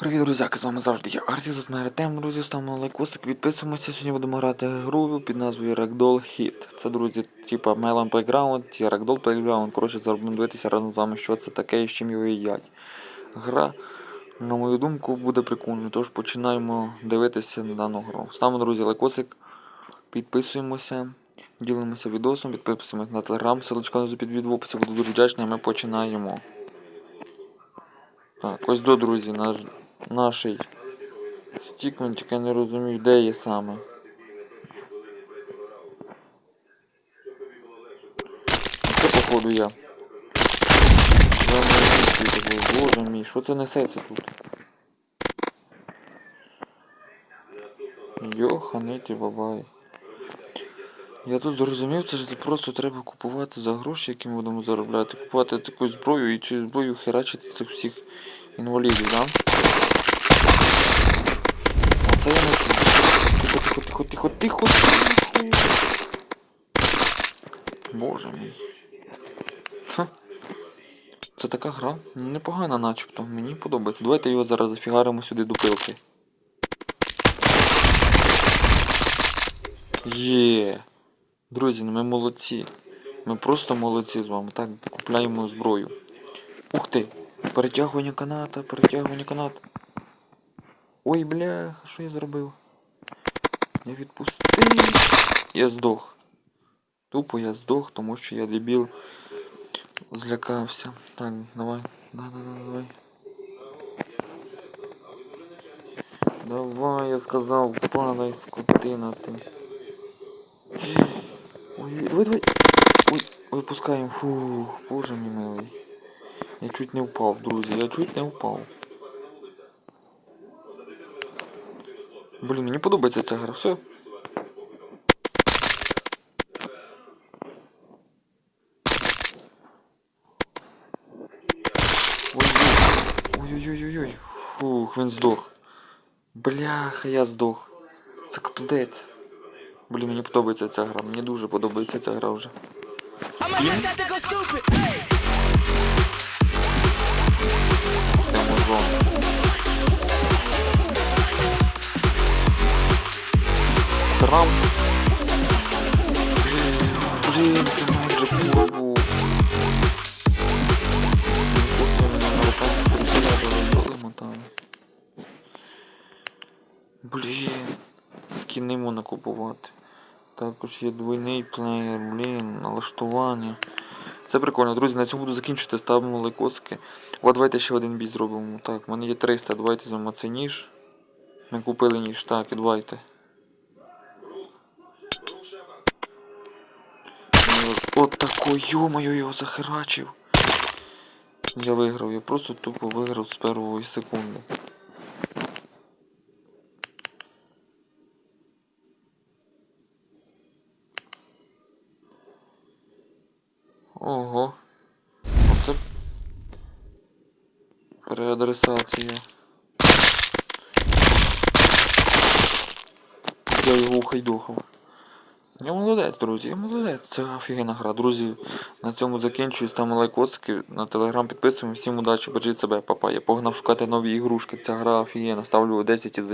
Привіт, друзяки, з вами завжди я тут мене Артем, друзі, ставимо лайкосик, підписуємося, сьогодні будемо грати гру під назвою Ragdoll Hit. Це, друзі, типа Melon Playground і Ragdoll Playground, коротше, зараз дивитися разом з вами, що це таке і з чим його їдять. Гра, на мою думку, буде прикольною, тож починаємо дивитися на дану гру. Ставимо, друзі, лайкосик, підписуємося, ділимося відосом, підписуємося на телеграм, ссылочка внизу під в описі, буду дуже вдячний, ми починаємо. Так, ось до, друзі, наш, наший стікмент, я не розумію, де є саме. Це походу я. Боже мій, що це несеться тут? Йоханиті бабай. Я тут зрозумів, це ж просто треба купувати за гроші, які ми будемо заробляти. Купувати таку зброю і цю зброю херачити цих всіх інвалідів, да? Оце я не. Тихо, тихо, тихо, тихо, тихо, тихо. Боже мій. Ха. Це така гра. Ну, Непогана начебто. Мені подобається. Давайте його зараз зафігаримо сюди до пилки. Є. Друзі, ну ми молодці. Ми просто молодці з вами. Так, купляємо зброю. Ух ти! Перетягування каната, перетягування каната. Ой, бля, що я зробив? Я відпустив. Я здох. Тупо я здох, тому що я дебіл злякався. Так, давай. Да, да, да, давай. Давай, я сказав, падай, скотина ти. Ой, давай, давай. Ой, випускаємо. Фу, боже мій милий. Я чуть не впав, друзі, я чуть не впав. Блін, мені подобається ця гра, все. Ой-ой-ой-ой-ой. Фух, він здох. Бляха, я здох. Це капздець. Блін, мені подобається ця гра. Мені дуже подобається ця гра вже. Спін? Трамп. Блін, це пришляли мотали. Блін. Скіни можна купувати. Також є двойний плеєр, блін, налаштування. Це прикольно, друзі, на цьому буду закінчувати, ставимо лайкосики. О, давайте ще один бій зробимо. Так, в мене є 300, давайте візьмемо цей ніж. Ми купили ніж, так, і давайте. От тако, йо-моє, його захерачив. Я виграв, я просто тупо виграв з першої секунди. Ого. Оце переадресація. Я його ухайдухав. Я молодець, друзі, я молодець. Це офігенна гра. Друзі, на цьому закінчую. Ставимо лайкосики, на телеграм підписуємо. Всім удачі, бережіть себе, папа. Я погнав шукати нові ігрушки. Ця гра офігенна. Ставлю 10 із 10.